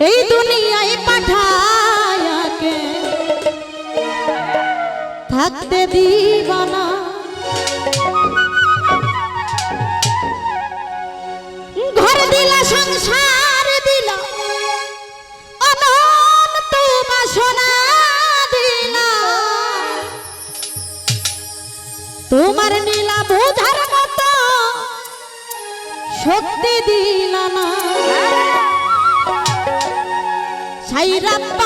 এই দুনিয়ায় পাঠায়াকে। থাকতে দিবানা। ঘর দিলা, সংসার দিল। অনন্ত বাসনা দিলা। তোমার নীলা বোঝার মতো শক্তি দিল না। Saira pa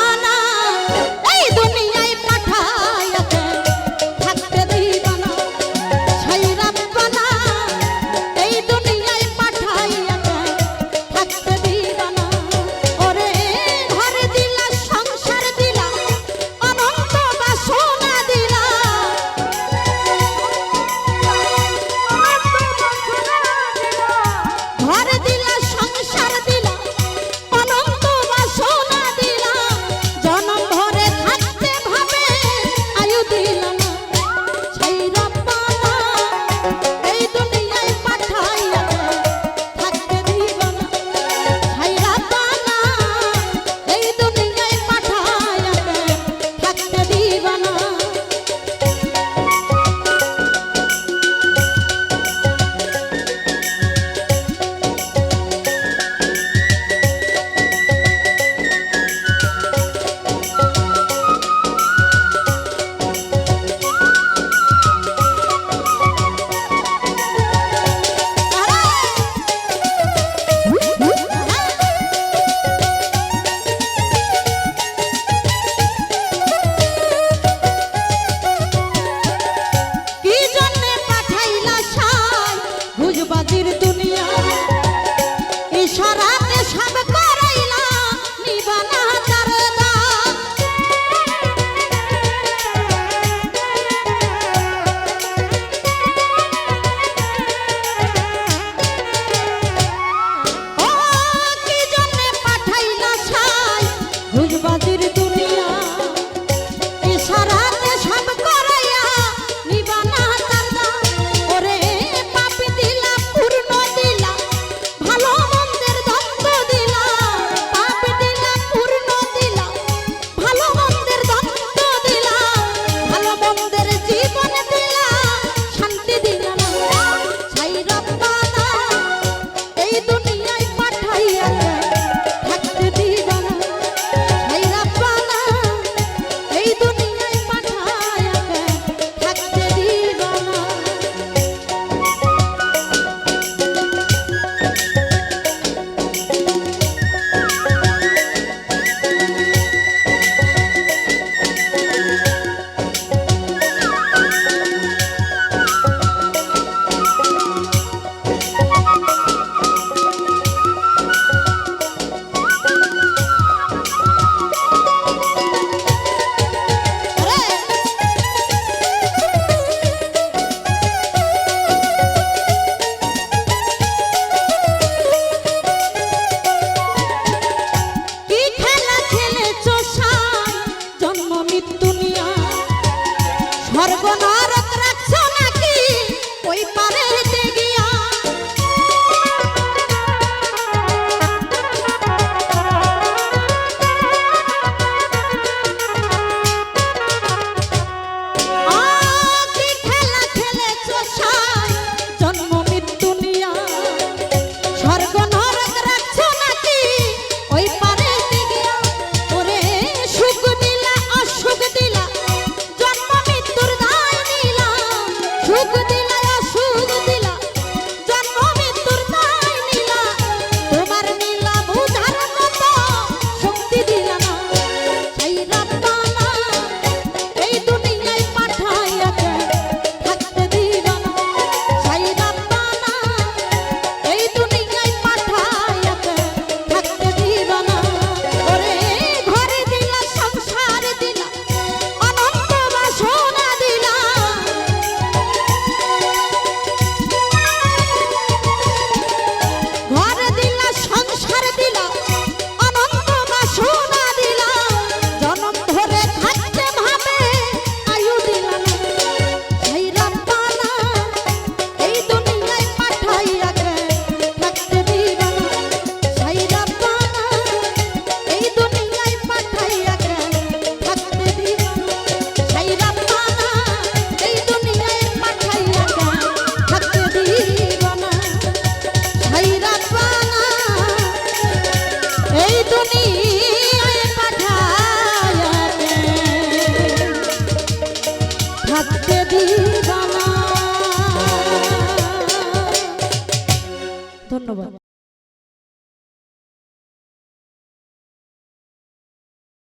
দিবানা ধন্যবাদ।